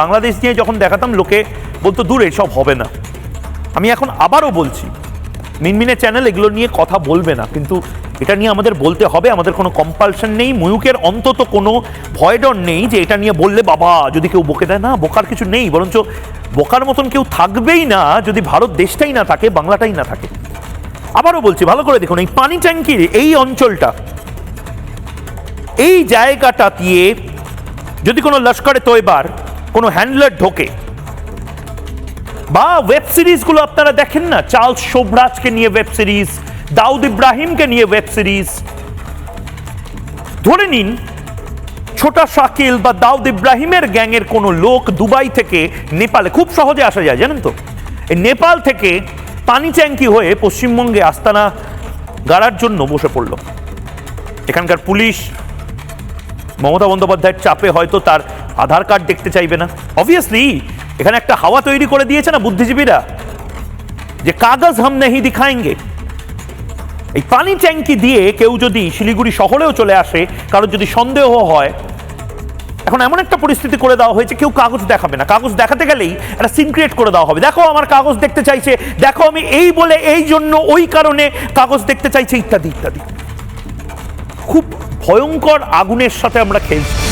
বাংলাদেশ নিয়ে যখন দেখাতাম, লোকে বলতো, দূর এসব হবে না। আমি এখন আবারও বলছি মিনমিনে চ্যানেল এগুলো নিয়ে কথা বলবে না, কিন্তু এটা নিয়ে আমাদের বলতে হবে, আমাদের কোনো কম্পালশন নেই, ময়ূকের অন্তত কোনো ভয়ডর নেই যে এটা নিয়ে বললে, বাবা, যদি কেউ বকে দেয়, না, বোকার কিছু নেই, বরঞ্চ বোকার মতন কেউ থাকবেই না, যদি ভারত দেশটাই না থাকে, বাংলাটাই না থাকে। আবারও বলছি, ভালো করে দেখুন, এই পানি ট্যাঙ্কির এই অঞ্চলটা, এই জায়গাটা দিয়ে যদি কোনো লস্করে তৈবার কোনো হ্যান্ডলার ঢোকে। বা ওয়েব সিরিজগুলো আপনারা দেখেন না? চার্লস শোভরাজকে নিয়ে ওয়েব সিরিজ দাউদ ইব্রাহিমকে নিয়ে ওয়েব সিরিজ ধরে নিন, ছোটা শাকিল বা দাউদ ইব্রাহিমের গ্যাংয়ের কোনো লোক দুবাই থেকে নেপালে, খুব সহজে আসা যায়, জানেন তো? এই নেপাল থেকে পানি ট্যাঙ্কি হয়ে পশ্চিমবঙ্গে আস্তানা গাড়ার জন্য বসে পড়ল। এখানকার পুলিশ, মমতা বন্দ্যোপাধ্যায়ের চাপে হয়তো তার আধার কার্ড দেখতে চাইবে না। অবভিয়াসলি এখানে একটা হাওয়া তৈরি করে দিয়েছে না বুদ্ধিজীবীরা? যে কাগজ হাম নেহি দিখায়েঙ্গে। এই পানি ট্যাঙ্কি দিয়ে কেউ যদি শিলিগুড়ি শহরেও চলে আসে, কারোর যদি সন্দেহ হয়, এখন এমন একটা পরিস্থিতি করে দেওয়া হয়েছে, কেউ কাগজ দেখাবে না। কাগজ দেখাতে গেলেই একটা সিন ক্রিয়েট করে দেওয়া হবে। দেখো, আমার কাগজ দেখতে চাইছে। দেখো, আমি এই বলে, এই জন্য, ওই কারণে কাগজ দেখতে চাইছে, ইত্যাদি ইত্যাদি। খুব ভয়ঙ্কর আগুনের সাথে আমরা খেলছি।